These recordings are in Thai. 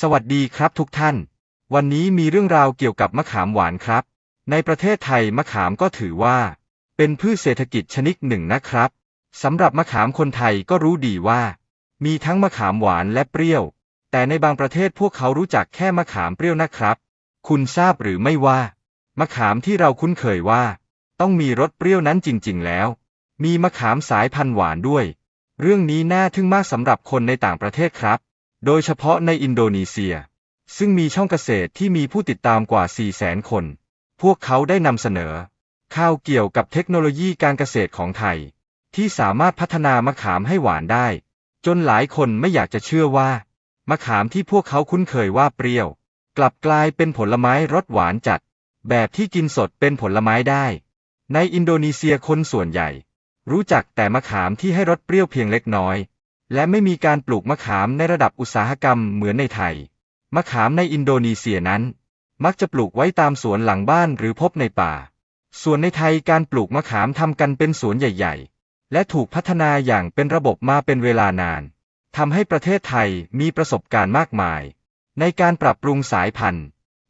สวัสดีครับทุกท่าน วันนี้มีเรื่องราวเกี่ยวกับมะขามหวานครับ ในประเทศไทยมะขามก็ถือว่า เป็นพืชเศรษฐกิจชนิดหนึ่งนะครับสำหรับมะขามคนไทยก็รู้ดีว่า มีทั้งมะขามหวานและเปรี้ยว แต่ในบางประเทศพวกเขารู้จักแค่มะขามเปรี้ยวนะครับ คุณทราบหรือไม่ว่า มะขามที่เราคุ้นเคยว่า ต้องมีรสเปรี้ยวนั้นจริง ๆ แล้ว มีมะขามสายพันธุ์หวานด้วย เรื่องนี้น่าทึ่งมากสำหรับคนในต่างประเทศครับ โดยเฉพาะในอินโดนีเซีย ซึ่งมีช่องเกษตรที่มีผู้ติดตามกว่า4แสนคน พวกเขาได้นำเสนอ ข่าวเกี่ยวกับเทคโนโลยีการเกษตรของไทย ที่สามารถพัฒนามะขามให้หวานได้ จนหลายคนไม่อยากจะเชื่อว่า มะขามที่พวกเขาคุ้นเคยว่าเปรี้ยว กลับกลายเป็นผลไม้รสหวานจัด แบบที่กินสดเป็นผลไม้ได้ ในอินโดนีเซียคนส่วนใหญ่ รู้จักแต่มะขามที่ให้รสเปรี้ยวเพียงเล็กน้อย และไม่มีการปลูกมะขามในระดับอุตสาหกรรมเหมือนในไทย มะขามในอินโดนีเซียนั้น มักจะปลูกไว้ตามสวนหลังบ้านหรือพบในป่า ส่วนในไทยการปลูกมะขามทำกันเป็นสวนใหญ่ ๆ และถูกพัฒนาอย่างเป็นระบบมาเป็นเวลานานทำให้ประเทศไทยมีประสบการณ์มากมาย ในการปรับปรุงสายพันธุ์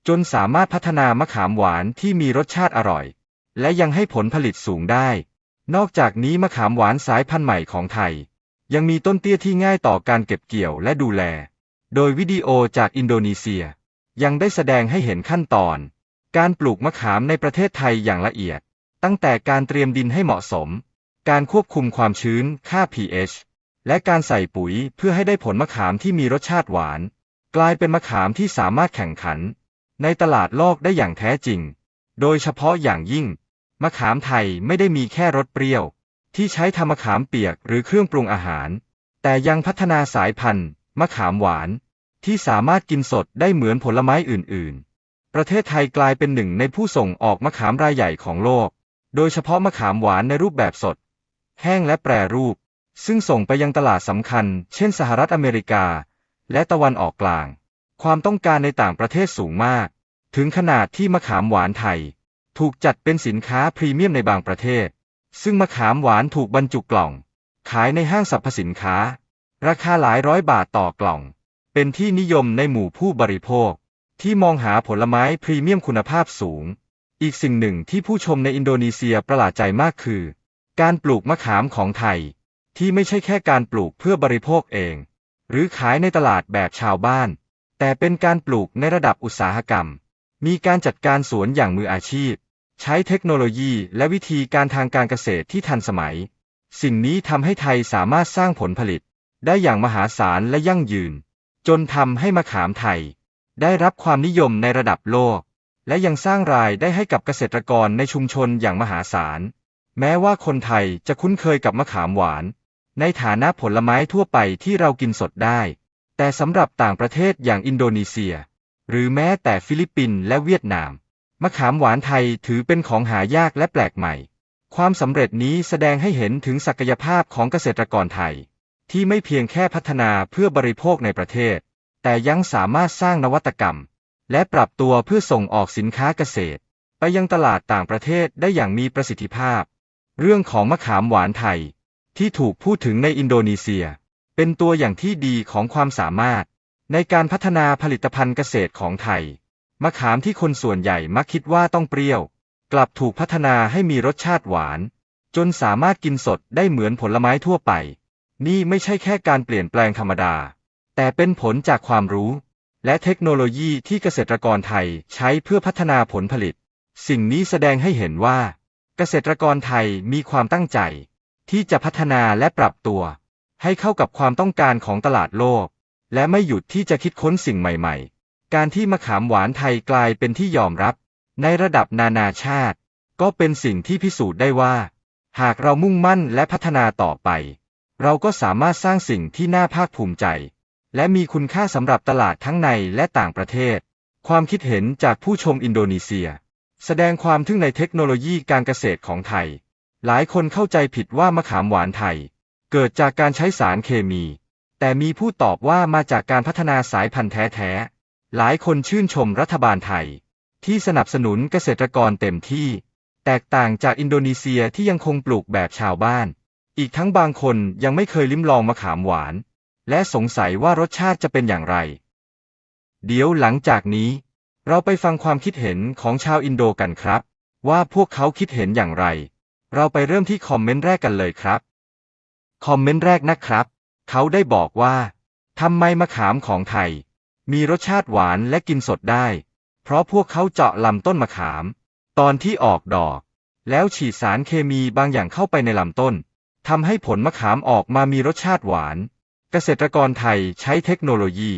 จนสามารถพัฒนามะขามหวานที่มีรสชาติอร่อย และยังให้ผลผลิตสูงได้ นอกจากนี้มะขามหวานสายพันธุ์ใหม่ของไทย ยังมีต้นเตี้ยที่ง่ายต่อการเก็บเกี่ยวและดูแล โดยวิดีโอจากอินโดนีเซีย ยังได้แสดงให้เห็นขั้นตอน การปลูกมะขามในประเทศไทยอย่างละเอียด ตั้งแต่การเตรียมดินให้เหมาะสม การควบคุมความชื้นค่า pH และการใส่ปุ๋ยเพื่อให้ได้ผลมะขามที่มีรสชาติหวาน กลายเป็นมะขามที่สามารถแข่งขัน ในตลาดโลกได้อย่างแท้จริง โดยเฉพาะอย่างยิ่ง มะขามไทยไม่ได้มีแค่รสเปรี้ยว ที่ใช้ทำมะขามเปียกหรือเครื่องปรุงอาหาร แต่ยังพัฒนาสายพันธุ์ มะขามหวาน ที่สามารถกินสดได้เหมือนผลไม้อื่น ๆ ประเทศไทยกลายเป็นหนึ่งในผู้ส่งออกมะขามรายใหญ่ของโลก โดยเฉพาะมะขามหวานในรูปแบบสด แห้งและแปรรูป ซึ่งส่งไปยังตลาดสำคัญ เช่นสหรัฐอเมริกา และตะวันออกกลาง ความต้องการในต่างประเทศสูงมาก ถึงขนาดที่มะขามหวานไทย ถูกจัดเป็นสินค้าพรีเมียมในบางประเทศ ซึ่งมะขามหวานถูกบรรจุกล่อง ขายในห้างสรรพสินค้า ราคาหลายร้อยบาทต่อกล่อง เป็นที่นิยมในหมู่ผู้บริโภค ที่มองหาผลไม้พรีเมียมคุณภาพสูง อีกสิ่งหนึ่งที่ผู้ชมในอินโดนีเซียประหลาดใจมากคือ การปลูกมะขามของไทย ที่ไม่ใช่แค่การปลูกเพื่อบริโภคเอง หรือขายในตลาดแบบชาวบ้าน แต่เป็นการปลูกในระดับอุตสาหกรรม มีการจัดการสวนอย่างมืออาชีพ ใช้เทคโนโลยีและวิธีการทางการเกษตรที่ทันสมัย สิ่งนี้ทำให้ไทยสามารถสร้างผลผลิต ได้อย่างมหาศาลและยั่งยืน จนทำให้มะขามไทย ได้รับความนิยมในระดับโลก และยังสร้างรายได้ให้กับเกษตรกรในชุมชนอย่างมหาศาล แม้ว่าคนไทยจะคุ้นเคยกับมะขามหวาน ในฐานะผลไม้ทั่วไปที่เรากินสดได้ แต่สำหรับต่างประเทศอย่างอินโดนีเซีย หรือแม้แต่ฟิลิปปินส์และเวียดนาม มะขามหวานไทยถือเป็นของหายากและแปลกใหม่ ความสำเร็จนี้แสดงให้เห็นถึงศักยภาพของเกษตรกรไทย ที่ไม่เพียงแค่พัฒนาเพื่อบริโภคในประเทศ แต่ยังสามารถสร้างนวัตกรรม และปรับตัวเพื่อส่งออกสินค้าเกษตร ไปยังตลาดต่างประเทศได้อย่างมีประสิทธิภาพ เรื่องของมะขามหวานไทย ที่ถูกพูดถึงในอินโดนีเซีย เป็นตัวอย่างที่ดีของความสามารถ ในการพัฒนาผลิตภัณฑ์เกษตรของไทย มะขามที่คนส่วนใหญ่มักคิดว่าต้องเปรี้ยว กลับถูกพัฒนาให้มีรสชาติหวาน จนสามารถกินสดได้เหมือนผลไม้ทั่วไป นี่ไม่ใช่แค่การเปลี่ยนแปลงธรรมดา แต่เป็นผลจากความรู้ และเทคโนโลยีที่เกษตรกรไทยใช้เพื่อพัฒนาผลผลิต สิ่งนี้แสดงให้เห็นว่า เกษตรกรไทยมีความตั้งใจ ที่จะพัฒนาและปรับตัว ให้เข้ากับความต้องการของตลาดโลก และไม่หยุดที่จะคิดค้นสิ่งใหม่ ๆ การที่มะขามหวานไทยกลายเป็นที่ยอมรับ ในระดับนานาชาติ ก็เป็นสิ่งที่พิสูจน์ได้ว่า หากเรามุ่งมั่นและพัฒนาต่อไป เราก็สามารถสร้างสิ่งที่น่าภาคภูมิใจ และมีคุณค่าสำหรับตลาดทั้งในและต่างประเทศ ความคิดเห็นจากผู้ชมอินโดนีเซีย แสดงความทึ่งในเทคโนโลยีการเกษตรของไทย หลายคนเข้าใจผิดว่ามะขามหวานไทย เกิดจากการใช้สารเคมี แต่มีผู้ตอบว่ามาจากการพัฒนาสายพันธุ์แท้ๆ หลายคนชื่นชมรัฐบาลไทย ที่สนับสนุนเกษตรกรเต็มที่ แตกต่างจากอินโดนีเซียที่ยังคงปลูกแบบชาวบ้าน อีกทั้งบางคนยังไม่เคยลิ้มลองมะขามหวาน และสงสัยว่ารสชาติจะเป็นอย่างไร เดี๋ยวหลังจากนี้ เราไปฟังความคิดเห็นของชาวอินโดกันครับ ว่าพวกเขาคิดเห็นอย่างไร เราไปเริ่มที่คอมเมนต์แรกกันเลยครับ คอมเมนต์แรกนะครับ เขาได้บอกว่าทำไมมะขามของไทย มีรสชาติหวานและกินสดได้ เพราะพวกเขาเจาะลำต้นมะขาม ตอนที่ออกดอก แล้วฉีดสารเคมีบางอย่างเข้าไปในลำต้นทำให้ผลมะขามออกมามีรสชาติหวาน เกษตรกรไทยใช้เทคโนโลยี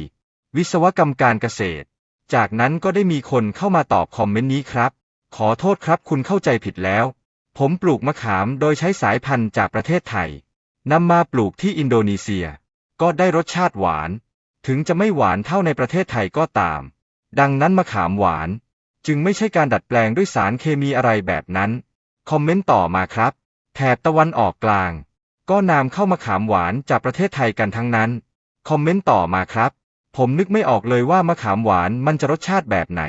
วิศวกรรมการเกษตร จากนั้นก็ได้มีคนเข้ามาตอบคอมเมนต์นี้ครับ ขอโทษครับคุณเข้าใจผิดแล้ว ผมปลูกมะขามโดยใช้สายพันธุ์จากประเทศไทยนำมาปลูกที่อินโดนีเซีย ก็ได้รสชาติหวาน ถึงจะไม่หวานเท่าในประเทศไทยก็ตาม ดังนั้นมะขามหวาน จึงไม่ใช่การดัดแปลงด้วยสารเคมีอะไรแบบนั้น คอมเมนต์ต่อมาครับ แถบตะวันออกกลาง ก็นำเข้ามะขามหวานจากประเทศไทยกันทั้งนั้น คอมเมนต์ต่อมาครับ ผมนึกไม่ออกเลยว่ามะขามหวานมันจะรสชาติแบบไหน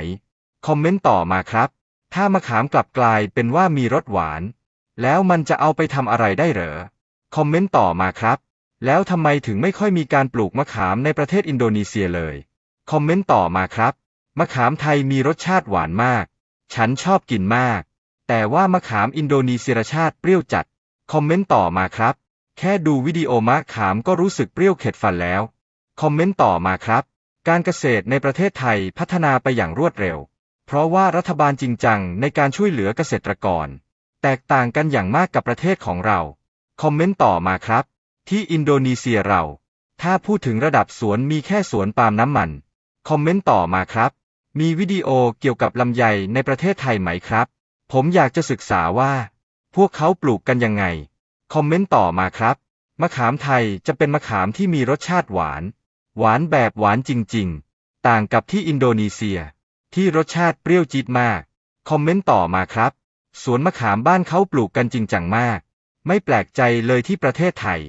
คอมเมนต์ต่อมาครับ ถ้ามะขามกลับกลายเป็นว่ามีรสหวาน แล้วมันจะเอาไปทำอะไรได้เหรอ คอมเมนต์ต่อมาครับ แล้วทำไมถึงไม่ค่อยมีการปลูกมะขามในประเทศอินโดนีเซียเลย คอมเมนต์ต่อมาครับ มะขามไทยมีรสชาติหวานมาก ฉันชอบกินมาก แต่ว่ามะขามอินโดนีเซียรสชาติเปรี้ยวจัด คอมเมนต์ต่อมาครับ แค่ดูวิดีโอมะขามก็รู้สึกเปรี้ยวเข็ดฟันแล้ว คอมเมนต์ต่อมาครับ การเกษตรในประเทศไทยพัฒนาไปอย่างรวดเร็ว เพราะว่ารัฐบาลจริงจังในการช่วยเหลือเกษตรกร แตกต่างกันอย่างมากกับประเทศของเรา คอมเมนต์ต่อมาครับ ที่อินโดนีเซียเรา ถ้าพูดถึงระดับสวนมีแค่สวนปาล์มน้ำมัน คอมเมนต์ต่อมาครับ มีวิดีโอเกี่ยวกับลำไยในประเทศไทยไหมครับ ผมอยากจะศึกษาว่า พวกเขาปลูกกันยังไง คอมเมนต์ต่อมาครับ มะขามไทยจะเป็นมะขามที่มีรสชาติหวาน หวานแบบหวานจริง ๆ ต่างกับที่อินโดนีเซีย ที่รสชาติเปรี้ยวจี๊ดมาก คอมเมนต์ต่อมาครับ สวนมะขามบ้านเขาปลูกกันจริงจังมาก ไม่แปลกใจเลยที่ประเทศไทย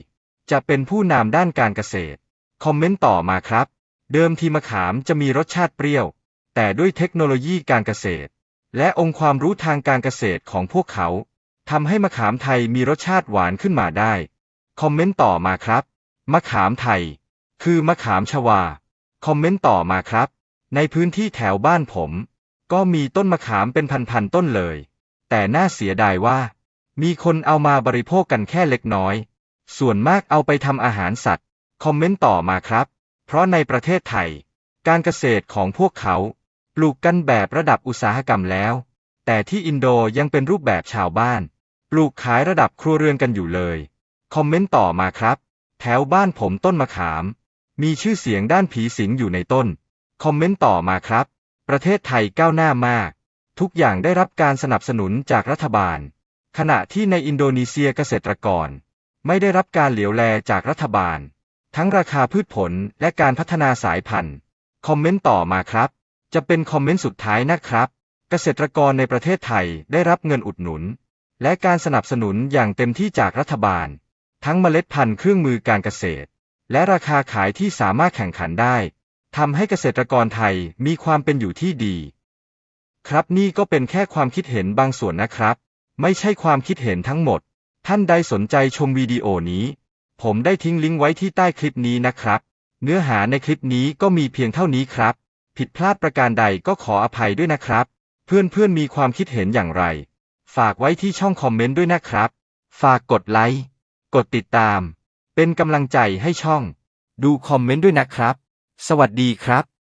จะเป็นผู้นำด้านการเกษตร คอมเมนต์ต่อมาครับ เดิมทีมะขามจะมีรสชาติเปรี้ยว แต่ด้วยเทคโนโลยีการเกษตร และองค์ความรู้ทางการเกษตรของพวกเขาทำให้มะขามไทยมีรสชาติหวานขึ้นมาได้ คอมเมนต์ต่อมาครับ มะขามไทย คือมะขามชวา คอมเมนต์ต่อมาครับ ในพื้นที่แถวบ้านผม ก็มีต้นมะขามเป็นพันๆต้นเลย แต่น่าเสียดายว่า มีคนเอามาบริโภคกันแค่เล็กน้อย ส่วนมากเอาไปทำอาหารสัตว์ คอมเมนต์ต่อมาครับ เพราะในประเทศไทย การเกษตรของพวกเขาปลูกกันแบบระดับอุตสาหกรรมแล้ว แต่ที่อินโดยังเป็นรูปแบบชาวบ้าน ปลูกขายระดับครัวเรือนกันอยู่เลย คอมเมนต์ต่อมาครับ แถวบ้านผมต้นมะขาม มีชื่อเสียงด้านผีสิงอยู่ในต้น คอมเมนต์ต่อมาครับ ประเทศไทยก้าวหน้ามาก ทุกอย่างได้รับการสนับสนุนจากรัฐบาล ขณะที่ในอินโดนีเซียเกษตรกร ไม่ได้รับการเหลียวแลจากรัฐบาล ทั้งราคาพืชผลและการพัฒนาสายพันธุ์ คอมเมนต์ต่อมาครับ จะเป็นคอมเมนต์สุดท้ายนะครับ เกษตรกรในประเทศไทยได้รับเงินอุดหนุน และการสนับสนุนอย่างเต็มที่จากรัฐบาล ทั้งเมล็ดพันธุ์เครื่องมือการเกษตร และราคาขายที่สามารถแข่งขันได้ทำให้เกษตรกรไทยมีความเป็นอยู่ที่ดี ครับนี่ก็เป็นแค่ความคิดเห็นบางส่วนนะครับ ไม่ใช่ความคิดเห็นทั้งหมด ท่านใดสนใจชมวิดีโอนี้ ผมได้ทิ้งลิงก์ไว้ที่ใต้คลิปนี้นะครับ เนื้อหาในคลิปนี้ก็มีเพียงเท่านี้ครับ ผิดพลาดประการใดก็ขออภัยด้วยนะครับ เพื่อนๆมีความคิดเห็นอย่างไร ฝากไว้ที่ช่องคอมเมนต์ด้วยนะครับ ฝากกดไลค์ กดติดตาม เป็นกำลังใจให้ช่อง ดูคอมเมนต์ด้วยนะครับ สวัสดีครับ